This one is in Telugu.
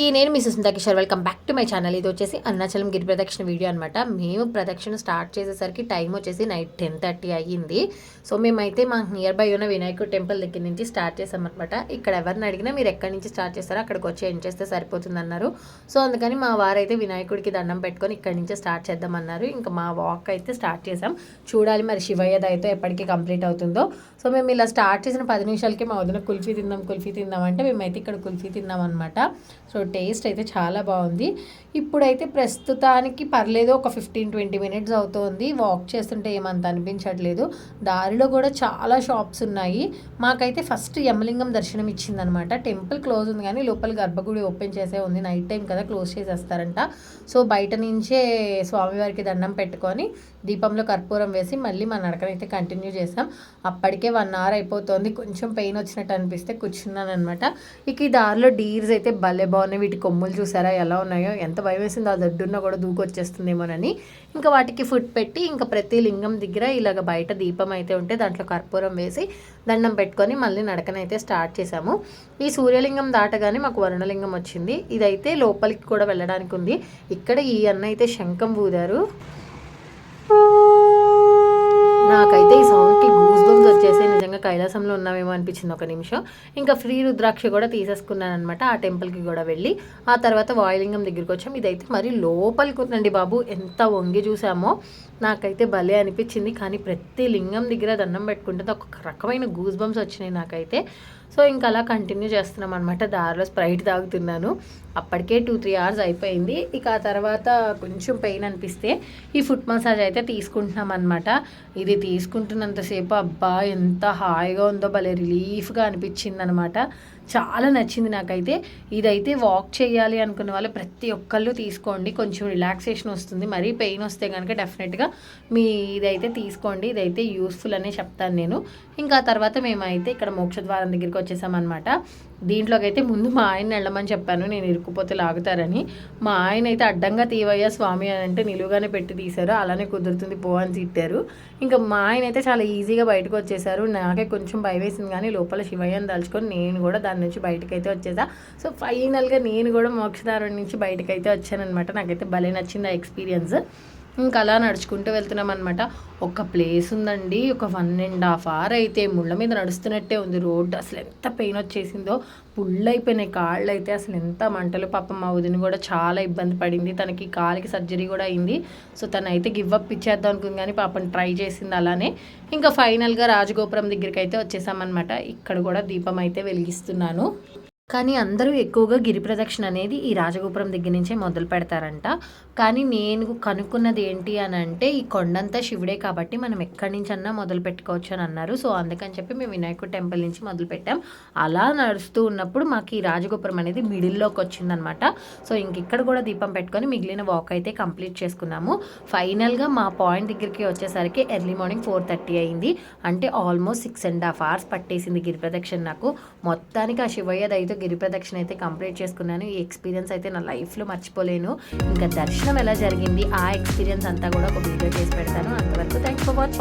Me Sushmita Kishore. Welcome back to my channel ఇది వచ్చేసి అరుణాచలం గిరి ప్రదక్షిణ వీడియో అనమాట మేము ప్రదక్షిణ స్టార్ట్ చేసేసరికి టైం వచ్చేసి నైట్ టెన్ థర్టీ అయ్యింది. సో మేమైతే మా నియర్ బై ఉన్న వినాయకుడు టెంపుల్ దగ్గర నుంచి స్టార్ట్ చేసామన్నమాట. ఇక్కడ ఎవరిని అడిగినా మీరు ఎక్కడి నుంచి స్టార్ట్ చేస్తారో అక్కడికి వచ్చి ఏం చేస్తే సరిపోతుంది అన్నారు సో అందుకని మా వారైతే వినాయకుడికి దండం పెట్టుకొని ఇక్కడి నుంచి స్టార్ట్ చేద్దామన్నారు. ఇంకా మా వాక్ అయితే స్టార్ట్ చేసాం. చూడాలి మరి శివయ్యది అయితే ఎప్పటికీ కంప్లీట్ అవుతుందో. సో మేము ఇలా స్టార్ట్ చేసిన పది నిమిషాలకి మా వదిన కుల్ఫీ తిందాం కుల్ఫీ తిందాం అంటే మేమైతే ఇక్కడ కుల్ఫీ తిన్నాం అనమాట సో టేస్ట్ అయితే చాలా బాగుంది. ఇప్పుడైతే ప్రస్తుతానికి పర్లేదు ఒక ఫిఫ్టీన్ ట్వంటీ మినిట్స్ అవుతోంది. వాక్ చేస్తుంటే ఏమంత అనిపించట్లేదు. దారిలో కూడా చాలా షాప్స్ ఉన్నాయి. మాకైతే ఫస్ట్ యమలింగం దర్శనం ఇచ్చిందనమాట. టెంపుల్ క్లోజ్ ఉంది కానీ లోపల గర్భగుడి ఓపెన్ చేసే ఉంది. నైట్ టైం కదా క్లోజ్ చేసేస్తారంట. సో బయట నుంచే స్వామివారికి దండం పెట్టుకొని దీపంలో కర్పూరం వేసి మళ్ళీ మా నడకనైతే కంటిన్యూ చేసాం అప్పటికే వన్ అవర్ అయిపోతుంది. కొంచెం పెయిన్ వచ్చినట్టు అనిపిస్తే కూర్చున్నాను అనమాట ఇక ఈ దారిలో డీర్స్ అయితే భలే బాగున్నాయి. వీటి కొమ్ములు చూసారా? ఎలా ఉన్నాయో? ఎంత భయం వేసిందో ఆ దడ్డున్న కూడా దూకొచ్చేస్తుందేమోనని. ఇంకా వాటికి ఫుడ్ పెట్టి ఇంకా ప్రతి లింగం దగ్గర ఇలాగ బయట దీపం అయితే ఉంటే దాంట్లో కర్పూరం వేసి దండం పెట్టుకొని మళ్ళీ నడకనైతే స్టార్ట్ చేసాము ఈ సూర్యలింగం దాటగానే మాకు వరుణలింగం వచ్చింది. ఇదైతే లోపలికి కూడా వెళ్ళడానికి ఉంది. ఇక్కడ ఈ అన్న అయితే శంఖం ఊదారు. నాకైతే ఈ కైలాసంలో ఉన్నామేమో అనిపించింది ఒక నిమిషం. ఇంకా ఫ్రీ రుద్రాక్ష కూడా తీసేసుకున్నాను అనమాట ఆ టెంపుల్కి కూడా వెళ్ళి. ఆ తర్వాత వాయులింగం దగ్గరికి వచ్చాం. ఇదైతే మరి లోపలికి ఉందండి బాబు. ఎంత వంగి చూసామో. నాకైతే భలే అనిపించింది. కానీ ప్రతి లింగం దగ్గర దండం పెట్టుకుంటే ఒక రకమైన గూస్ బంప్స్ వచ్చినాయి నాకైతే. సో ఇంకా అలా కంటిన్యూ చేస్తున్నాం అనమాట దారిలో స్ప్రైట్ తాగుతున్నాను. అప్పటికే టూ త్రీ అవర్స్ అయిపోయింది. ఇక ఆ తర్వాత కొంచెం పెయిన్ అనిపిస్తే ఈ ఫుట్ మసాజ్ అయితే తీసుకుంటున్నాం అనమాట ఇది తీసుకుంటున్నంతసేపు అబ్బా ఎంత హాయిగా ఉందో భలే రిలీఫ్గా అనిపించింది అనమాట చాలా నచ్చింది నాకైతే. ఇదైతే వాక్ చేయాలి అనుకున్న వాళ్ళు ప్రతి ఒక్కళ్ళు తీసుకోండి. కొంచెం రిలాక్సేషన్ వస్తుంది. మరీ పెయిన్ వస్తే కనుక డెఫినెట్గా మీ ఇదైతే తీసుకోండి. ఇదైతే యూస్ఫుల్ అనే చెప్తాను నేను. ఇంకా తర్వాత మేమైతే ఇక్కడ మోక్షద్వారం దగ్గరికి వచ్చేసామన్నమాట. దీంట్లోకి అయితే ముందు మా ఆయన వెళ్ళమని చెప్పాను నేను ఇరుక్కుపోతే లాగుతారని. మా ఆయన అయితే అడ్డంగా తీవయ్యా స్వామి అని అంటే నిలువుగానే పెట్టి తీశారు అలానే కుదురుతుంది పో అని తిట్టారు. ఇంకా మా ఆయన అయితే చాలా ఈజీగా బయటకు వచ్చేసారు నాకే కొంచెం భయం వేసింది కానీ లోపల శివయ్యని తలుచుకొని నేను కూడా దాని నుంచి బయటకు అయితే వచ్చేసా. సో ఫైనల్గా నేను కూడా మోక్షదారం నుంచి బయటకు అయితే వచ్చానమాట నాకైతే భలే నచ్చింది ఆ ఎక్స్పీరియన్స్. ఇంకా అలా నడుచుకుంటూ వెళ్తున్నాం అనమాట ఒక ప్లేస్ ఉందండి. ఒక వన్ అండ్ హాఫ్ అవర్ అయితే ముళ్ళ మీద నడుస్తున్నట్టే ఉంది. రోడ్డు అసలు ఎంత పెయిన్ వచ్చేసిందో. పుల్లైపోయినాయి కాళ్ళు అయితే అసలు ఎంత మంటలు. పాపం మా వదిన కూడా చాలా ఇబ్బంది పడింది. తనకి కాలికి సర్జరీ కూడా అయింది. సో తను అయితే గివ్ అప్ ఇచ్చేద్దాం అనుకుంది. కానీ పాపం ట్రై చేసింది అలానే. ఇంకా ఫైనల్గా రాజగోపురం దగ్గరికి అయితే వచ్చేసామన్నమాట. ఇక్కడ కూడా దీపం అయితే వెలిగిస్తున్నాను. కానీ అందరూ ఎక్కువగా గిరి ప్రదక్షిణ అనేది ఈ రాజగోపురం దగ్గర నుంచే మొదలు పెడతారంట. కానీ నేను కనుక్కున్నది ఏంటి అని అంటే ఈ కొండంతా శివుడే కాబట్టి మనం ఎక్కడి నుంచి అన్నా మొదలు పెట్టుకోవచ్చు అని అన్నారు. సో అందుకని చెప్పి మేము వినాయకుడు టెంపుల్ నుంచి మొదలు పెట్టాం. అలా నడుస్తూ ఉన్నప్పుడు మాకు ఈ రాజగోపురం అనేది మిడిల్లోకి వచ్చిందనమాట. సో ఇంక ఇక్కడ కూడా దీపం పెట్టుకొని మిగిలిన వాక్ అయితే కంప్లీట్ చేసుకున్నాము. ఫైనల్గా మా పాయింట్ దగ్గరికి వచ్చేసరికి ఎర్లీ మార్నింగ్ ఫోర్ థర్టీ అయింది. అంటే almost six and half hours పట్టేసింది గిరి ప్రదక్షిణ నాకు. మొత్తానికి ఆ శివయ్య దయతో గిరి ప్రదక్షిణ అయితే కంప్లీట్ చేసుకున్నాను. ఈ ఎక్స్పీరియన్స్ అయితే నా లైఫ్లో మర్చిపోలేను. ఇంకా దర్శనం ఎలా జరిగింది? ఆ ఎక్స్పీరియన్స్ అంతా కూడా ఒక వీడియో చేసి పెడతాను. అంతవరకు థ్యాంక్స్ ఫర్ వాచ్